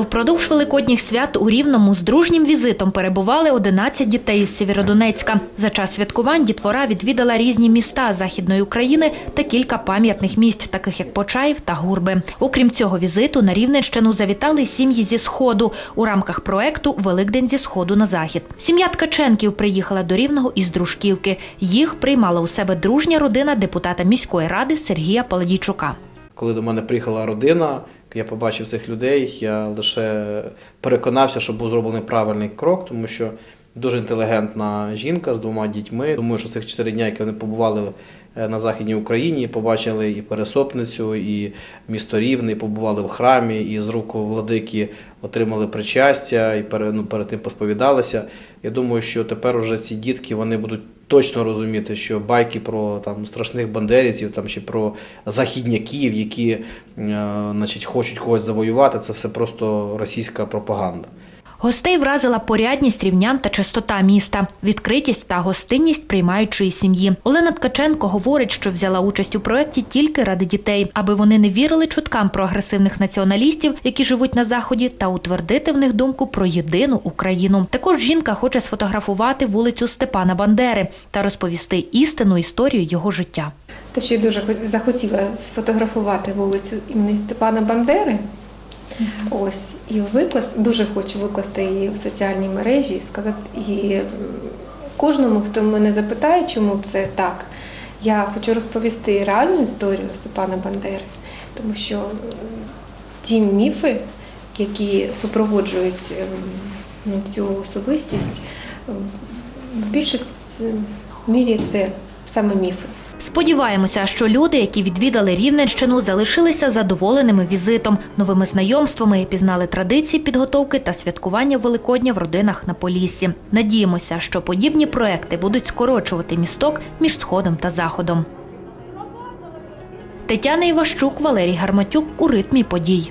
Впродовж великодніх свят у Рівному з дружнім візитом перебували 11 дітей із Сєвєродонецька. За час святкувань дітвора відвідала різні міста Західної України та кілька пам'ятних місць, таких як Почаїв та Гурби. Окрім цього візиту, на Рівненщину завітали сім'ї зі Сходу у рамках проекту Великдень зі Сходу на Захід. Сім'я Ткаченків приїхала до Рівного із Дружківки. Їх приймала у себе дружня родина депутата міської ради Сергія Паладійчука. Коли до мене приїхала родина, я побачив цих людей, я лише переконався, що був зроблений правильний крок, тому що дуже інтелігентна жінка з двома дітьми. Думаю, що цих чотири дня, які вони побували е, на Західній Україні, побачили і Пересопницю, і місто Рівне, і побували в храмі, і з рук владики отримали причастя, і пере- ну, перед тим посповідалися. Я думаю, що тепер уже ці дітки вони будуть точно розуміти, що байки про там страшних бандерівців там чи про західняків, які е, значить, хочуть когось завоювати, це все просто російська пропаганда. Гостей вразила порядність рівнян та чистота міста, відкритість та гостинність приймаючої сім'ї. Олена Ткаченко говорить, що взяла участь у проєкті тільки ради дітей, аби вони не вірили чуткам про агресивних націоналістів, які живуть на заході, та утвердити в них думку про єдину Україну. Також жінка хоче сфотографувати вулицю Степана Бандери та розповісти істинну історію його життя. Те, що я дуже хо- захотіла сфотографувати вулицю імені Степана Бандери. Ось і викласти, дуже хочу викласти її в соціальній мережі сказати і кожному, хто мене запитає, чому це так, я хочу розповісти реальну історію Степана Бандери, тому що ті міфи, які супроводжують ем, ну, цю особистість, в більшості мірі це саме міфи. Сподіваємося, що люди, які відвідали Рівненщину, залишилися задоволеними візитом, новими знайомствами, пізнали традиції підготовки та святкування Великодня в родинах на Поліссі. Надіємося, що подібні проекти будуть скорочувати місток між сходом та заходом. Тетяна Іващук, Валерій Гарматюк у ритмі подій.